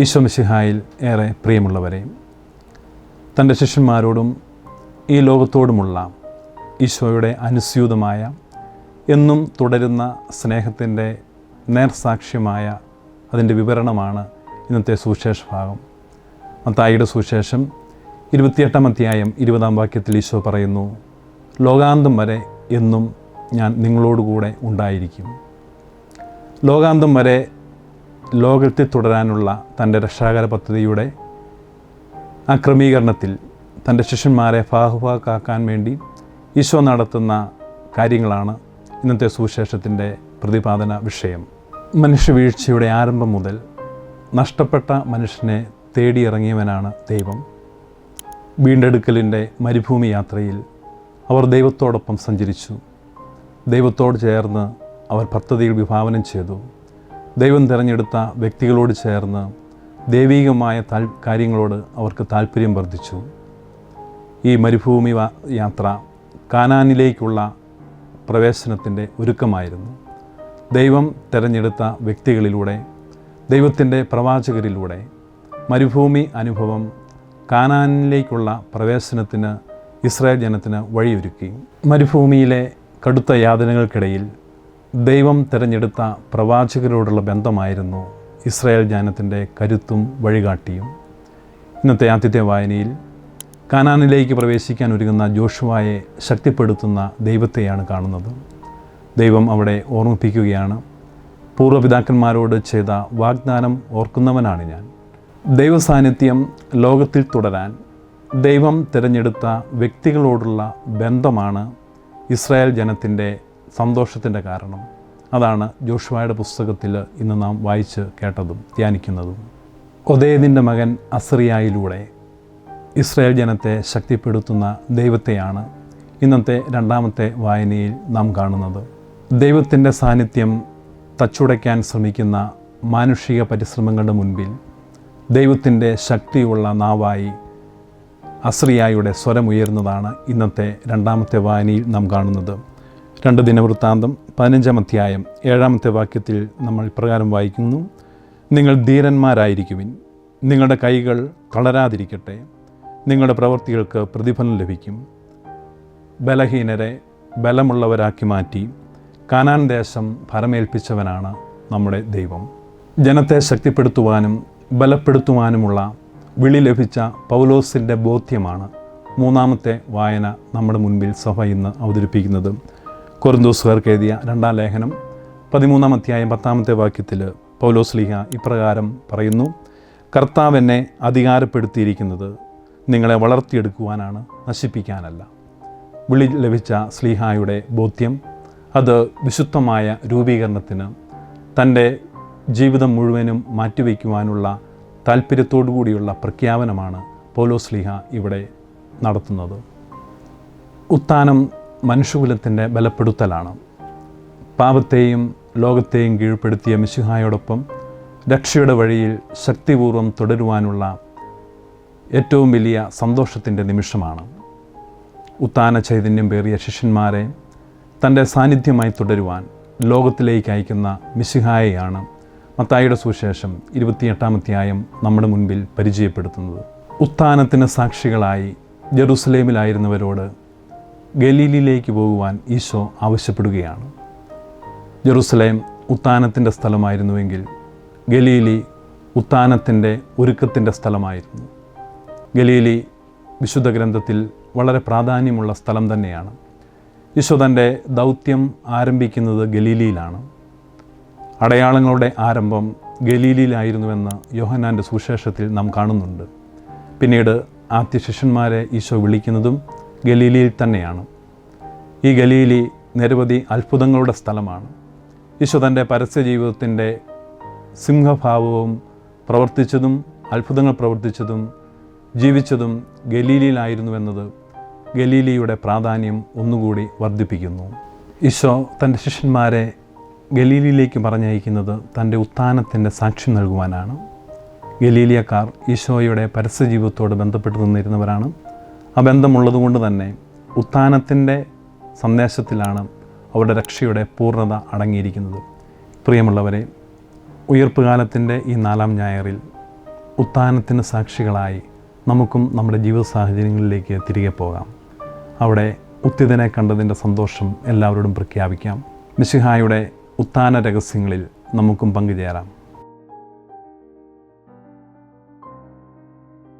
ഈശ്വമിശിഹായിൽ ഏറെ പ്രിയമുള്ളവരെ തന്റെ ശിഷ്യന്മാരോടും ഈ ലോകത്തോടുമുള്ള ഈശോയുടെ അനുസ്യൂതമായ എന്നും തുടരുന്ന സ്നേഹത്തിന്റെ നേർസാക്ഷ്യമായ അതിന്റെ വിവരണമാണ് ഇന്നത്തെ സുവിശേഷ ഭാഗം. മത്തായിയുടെ സുവിശേഷം ഇരുപത്തിയെട്ടാം അധ്യായം ഇരുപതാം വാക്യത്തിൽ ഈശോ പറയുന്നു ലോകാന്തം വരെ എന്നും ഞാൻ നിങ്ങളോടുകൂടെ ഉണ്ടായിരിക്കും. ലോകാന്തം വരെ ലോകത്തിൽ തുടരാനുള്ള തന്റെ രക്ഷാകര പദ്ധതിയുടെ ആ തന്റെ ശിഷ്യന്മാരെ ഫാഹുഫാക്കാക്കാൻ വേണ്ടി ഈശോ നടത്തുന്ന കാര്യങ്ങളാണ് ഇന്നത്തെ സുവിശേഷത്തിന്റെ പ്രതിപാദന വിഷയം. മനുഷ്യവീഴ്ചയുടെ ആരംഭം മുതൽ നഷ്ടപ്പെട്ട മനുഷ്യനെ തേടിയിറങ്ങിയവനാണ് ദൈവം. വീണ്ടെടുക്കലിന്റെ മരുഭൂമി യാത്രയിൽ അവർ ദൈവത്തോടൊപ്പം സഞ്ചരിച്ചു. ദൈവത്തോട് ചേർന്ന് അവർ പദ്ധതികൾ വിഭാവനം ചെയ്തു. ദൈവം തിരഞ്ഞെടുത്ത വ്യക്തികളോട് ചേർന്ന് ദൈവികമായ താൽ കാര്യങ്ങളോട് അവർക്ക് താല്പര്യം വർദ്ധിച്ചു. ഈ മരുഭൂമി യാത്ര കാനാനിലേക്കുള്ള പ്രവേശനത്തിന്റെ ഒരുക്കമായിരുന്നു. ദൈവം തിരഞ്ഞെടുത്ത വ്യക്തികളിലൂടെ ദൈവത്തിന്റെ പ്രവാചകരിലൂടെ മരുഭൂമി അനുഭവം കാനാനിലേക്കുള്ള പ്രവേശനത്തിന് ഇസ്രായേൽ ജനത്തിന് വഴിയൊരുക്കി. മരുഭൂമിയിലെ കടുത്ത യാതനകൾക്കിടയിൽ ദൈവം തിരഞ്ഞെടുത്ത പ്രവാചകരോടുള്ള ബന്ധമായിരുന്നു ഇസ്രായേൽ ജ്ഞാനത്തിന്റെ കരുത്തും വഴികാട്ടിയും. ഇന്നത്തെ ആദ്യത്തെ വായനയിൽ കാനാനിലേക്ക് പ്രവേശിക്കാൻ ഒരുങ്ങുന്ന ജോഷുവായെ ശക്തിപ്പെടുത്തുന്ന ദൈവത്തെയാണ് കാണുന്നത്. ദൈവം അവിടെ ഓർമ്മിപ്പിക്കുകയാണ് പൂർവപിതാക്കന്മാരോട് ചെയ്ത വാഗ്ദാനം ഓർക്കുന്നവനാണ് ഞാൻ. ദൈവസാന്നിധ്യം ലോകത്തിൽ തുടരാൻ ദൈവം തിരഞ്ഞെടുത്ത വ്യക്തികളോടുള്ള ബന്ധമാണ് ഇസ്രായേൽ ജനത്തിന്റെ സന്തോഷത്തിന്റെ കാരണം. അതാണ് ജോഷുവായുടെ പുസ്തകത്തിൽ ഇന്ന് നാം വായിച്ച് കേട്ടതും ധ്യാനിക്കുന്നതും. ഒതേദിന്റെ മകൻ അസ്രിയായിലൂടെ ഇസ്രായേൽ ജനത്തെ ശക്തിപ്പെടുത്തുന്ന ദൈവത്തെയാണ് ഇന്നത്തെ രണ്ടാമത്തെ വായനയിൽ നാം കാണുന്നത്. ദൈവത്തിന്റെ സാന്നിധ്യം തച്ചുടയ്ക്കാൻ ശ്രമിക്കുന്ന മാനുഷിക പരിശ്രമങ്ങളുടെ മുൻപിൽ ദൈവത്തിന്റെ ശക്തിയുള്ള നാവായി അസ്രിയായുടെ സ്വരമുയർന്നതാണ് ഇന്നത്തെ രണ്ടാമത്തെ വായനയിൽ നാം കാണുന്നത്. രണ്ട് ദിനവൃത്താന്തം പതിനഞ്ചാം അധ്യായം ഏഴാമത്തെ വാക്യത്തിൽ നമ്മൾ ഇപ്രകാരം വായിക്കുന്നു. നിങ്ങൾ ധീരന്മാരായിരിക്കുവിൻ. നിങ്ങളുടെ കൈകൾ തളരാതിരിക്കട്ടെ. നിങ്ങളുടെ പ്രവൃത്തികൾക്ക് പ്രതിഫലം ലഭിക്കും. ബലഹീനരെ ബലമുള്ളവരാക്കി മാറ്റി. കാനാൻ ദേശം ഫലമേൽപ്പിച്ചവനാണ് നമ്മുടെ ദൈവം. ജനത്തെ ശക്തിപ്പെടുത്തുവാനും ബലപ്പെടുത്തുവാനുമുള്ള വിളി ലഭിച്ച പൗലോസിന്റെ ബോധ്യമാണ് മൂന്നാമത്തെ വായന നമ്മുടെ മുൻപിൽ സഭ ഇന്ന് അവതരിപ്പിക്കുന്നത്. കൊറിന്തോസുകാർക്ക് എഴുതിയ രണ്ടാം ലേഖനം പതിമൂന്നാം അധ്യായം പത്താമത്തെ വാക്യത്തിൽ പൗലോസ് ലീഹ ഇപ്രകാരം പറയുന്നു കർത്താവ് എന്നെ അധികാരപ്പെടുത്തിയിരിക്കുന്നത് നിങ്ങളെ വളർത്തിയെടുക്കുവാനാണ് നശിപ്പിക്കാനല്ല. വിളി ലഭിച്ച സ്ലീഹായുടെ ബോധ്യം അത് വിശുദ്ധമായ രൂപീകരണത്തിന് തന്റെ ജീവിതം മുഴുവനും മാറ്റിവെക്കുവാനുള്ള താല്പര്യത്തോടു കൂടിയുള്ള പ്രഖ്യാപനമാണ് പൗലോസ്ലിഹ ഇവിടെ നടത്തുന്നത്. ഉത്ഥാനം മനുഷ്യകുലത്തിന്റെ ബലപ്പെടുത്തലാണ്. പാപത്തെയും ലോകത്തെയും കീഴ്പ്പെടുത്തിയ മിശിഹായോടൊപ്പം രക്ഷയുടെ വഴിയിൽ ശക്തിപൂർവം തുടരുവാനുള്ള ഏറ്റവും വലിയ സന്തോഷത്തിന്റെ നിമിഷമാണ്. ഉത്താന ചൈതന്യം പേറിയ ശിഷ്യന്മാരെ തന്റെ സാന്നിധ്യമായി തുടരുവാൻ ലോകത്തിലേക്ക് അയക്കുന്ന മിശിഹായയാണ് മത്തായിയുടെ സുവിശേഷം ഇരുപത്തിയെട്ടാം അധ്യായം നമ്മുടെ മുൻപിൽ പരിചയപ്പെടുത്തുന്നത്. ഉത്ഥാനത്തിന് സാക്ഷികളായി ജെറുസലേമിലായിരുന്നവരോട് ഗലീലിലേക്ക് പോകുവാൻ ഈശോ ആവശ്യപ്പെടുകയാണ്. ജെറുസലേം ഉത്ഥാനത്തിന്റെ സ്ഥലമായിരുന്നുവെങ്കിൽ ഗലീലി ഉത്ഥാനത്തിന്റെ ഒരുക്കത്തിന്റെ സ്ഥലമായിരുന്നു. ഗലീലി വിശുദ്ധ ഗ്രന്ഥത്തിൽ വളരെ പ്രാധാന്യമുള്ള സ്ഥലം തന്നെയാണ്. ഈശോ തന്റെ ദൗത്യം ആരംഭിക്കുന്നത് ഗലീലിയിലാണ്. അടയാളങ്ങളുടെ ആരംഭം ഗലീലിയിലായിരുന്നുവെന്ന് യോഹനാന്റെ സുവിശേഷത്തിൽ നാം കാണുന്നുണ്ട്. പിന്നീട് ആദ്യ ശിഷ്യന്മാരെ ഈശോ വിളിക്കുന്നതും ഗലീലിയിൽ തന്നെയാണ്. ഈ ഗലീലി നിരവധി അത്ഭുതങ്ങളുടെ സ്ഥലമാണ്. ഈശോ തന്റെ പരസ്യ ജീവിതത്തിന്റെ സിംഹഭാവവും പ്രവർത്തിച്ചതും അത്ഭുതങ്ങൾ പ്രവർത്തിച്ചതും ജീവിച്ചതും ഗലീലിയിലായിരുന്നുവെന്നത് ഗലീലിയുടെ പ്രാധാന്യം ഒന്നുകൂടി വർദ്ധിപ്പിക്കുന്നു. ഈശോ തന്റെ ശിഷ്യന്മാരെ ഗലീലിയിലേക്ക് പറഞ്ഞയക്കുന്നത് തന്റെ ഉത്ഥാനത്തിന്റെ സാക്ഷ്യം നൽകുവാനാണ്. ഗലീലിയക്കാർ ഈശോയുടെ പരസ്യജീവിതത്തോട് ബന്ധപ്പെട്ട് നിന്നിരുന്നവരാണ്. ആ ബന്ധമുള്ളതുകൊണ്ട് തന്നെ ഉത്ഥാനത്തിന്റെ സന്ദേശത്തിലാണ് അവരുടെ രക്ഷയുടെ പൂർണത അടങ്ങിയിരിക്കുന്നത്. പ്രിയമുള്ളവരെ ഉയർപ്പുകാലത്തിന്റെ ഈ നാലാം ഞായറിൽ ഉത്ഥാനത്തിന് സാക്ഷികളായി നമുക്കും നമ്മുടെ ജീവിത സാഹചര്യങ്ങളിലേക്ക് തിരികെ പോകാം. അവിടെ ഉത്തിതനെ കണ്ടതിന്റെ സന്തോഷം എല്ലാവരോടും പ്രഖ്യാപിക്കാം. മിശിഹായുടെ ഉത്ഥാന രഹസ്യങ്ങളിൽ നമുക്കും പങ്കുചേരാം.